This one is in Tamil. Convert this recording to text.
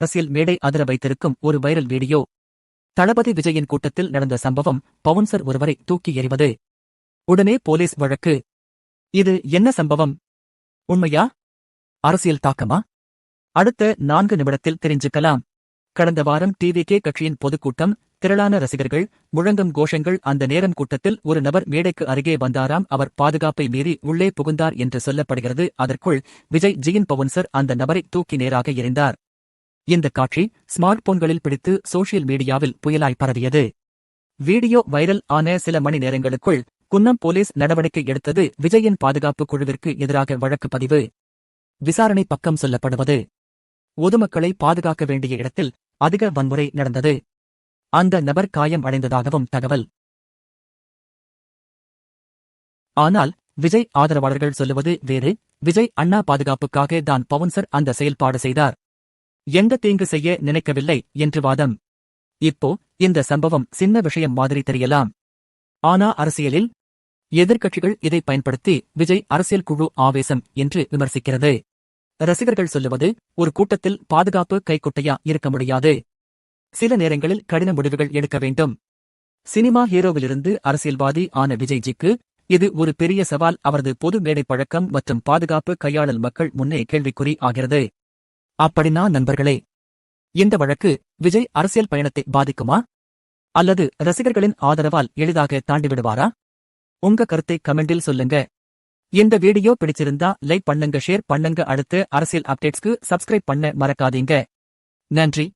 அரசியல் மேடை அதிர வைத்திருக்கும் ஒரு வைரல் வீடியோ. தளபதி விஜயின் கூட்டத்தில் நடந்த சம்பவம் பவுன்சர் ஒருவரை தூக்கி எறிவது. உடனே போலீஸ் வழக்கு. இது என்ன சம்பவம்? உண்மையா? அரசியல் தாக்கமா? அடுத்த நான்கு நிமிடத்தில் தெரிஞ்சுக்கலாம். கடந்த வாரம் டிவிகே கட்சியின் பொதுக்கூட்டம் திரளான ரசிகர்கள் முழங்கும் கோஷங்கள் அந்த நேரம் கூட்டத்தில் ஒரு நபர் மேடைக்கு அருகே வந்தாராம் அவர் பாதுகாப்பை மீறி உள்ளே புகுந்தார் என்று சொல்லப்படுகிறது. அதற்குள் விஜய் ஜியின் பவுன்சர் அந்த நபரை தூக்கி நேராக எறிந்தார். இந்த காட்சி ஸ்மார்ட் போன்களில் பிடித்து சோஷியல் மீடியாவில் புயலாய் பரவியது. வீடியோ வைரல் ஆன சில மணி நேரங்களுக்குள் குன்னம் போலீஸ் நடவடிக்கை எடுத்தது விஜயின் பாதுகாப்பு குழுவிற்கு எதிராக வழக்கு பதிவு. விசாரணை பக்கம் சொல்லப்படுவது. பொதுமக்களை பாதுகாக்க வேண்டிய இடத்தில் அதிக வன்முறை நடந்தது. அந்த நபர் காயம் அடைந்ததாகவும் தகவல். ஆனால் விஜய் ஆதரவாளர்கள் சொல்லுவது வேறு. விஜய் அண்ணா பாதுகாப்புக்காக தான் பவுன்சர் அந்த செயல்பாடு செய்தார். எந்த தீங்கு செய்ய நினைக்கவில்லை என்று வாதம். இப்போ இந்த சம்பவம் சின்ன விஷயம் மாதிரி தெரியலாம். ஆனா அரசியலில் எதிர்க்கட்சிகள் இதை பயன்படுத்தி விஜய் அரசியல் குழு ஆவேசம் என்று விமர்சிக்கிறது. ரசிகர்கள் சொல்லுவது ஒரு கூட்டத்தில் பாதுகாப்பு கைக்குட்டையா இருக்க முடியாது. சில நேரங்களில் கடின முடிவுகள் எடுக்க வேண்டும். சினிமா ஹீரோவிலிருந்து அரசியல்வாதி ஆன விஜய்ஜிக்கு இது ஒரு பெரிய சவால். அவரது பொது மேடை பழக்கம் மற்றும் பாதுகாப்பு கையாளல் மக்கள் முன்னே கேள்விக்குறி ஆகிறது. அப்படின்னா நண்பர்களே இந்த வழக்கு விஜய் அரசியல் பயணத்தை பாதிக்குமா? அல்லது ரசிகர்களின் ஆதரவால் எளிதாக தாண்டிவிடுவாரா உங்க கருத்தை கமெண்டில் சொல்லுங்க. இந்த வீடியோ பிடிச்சிருந்தா லைக் பண்ணுங்க ஷேர் பண்ணுங்க. அடுத்து அரசியல் அப்டேட்ஸ்க்கு சப்ஸ்கிரைப் பண்ண மறக்காதீங்க. நன்றி.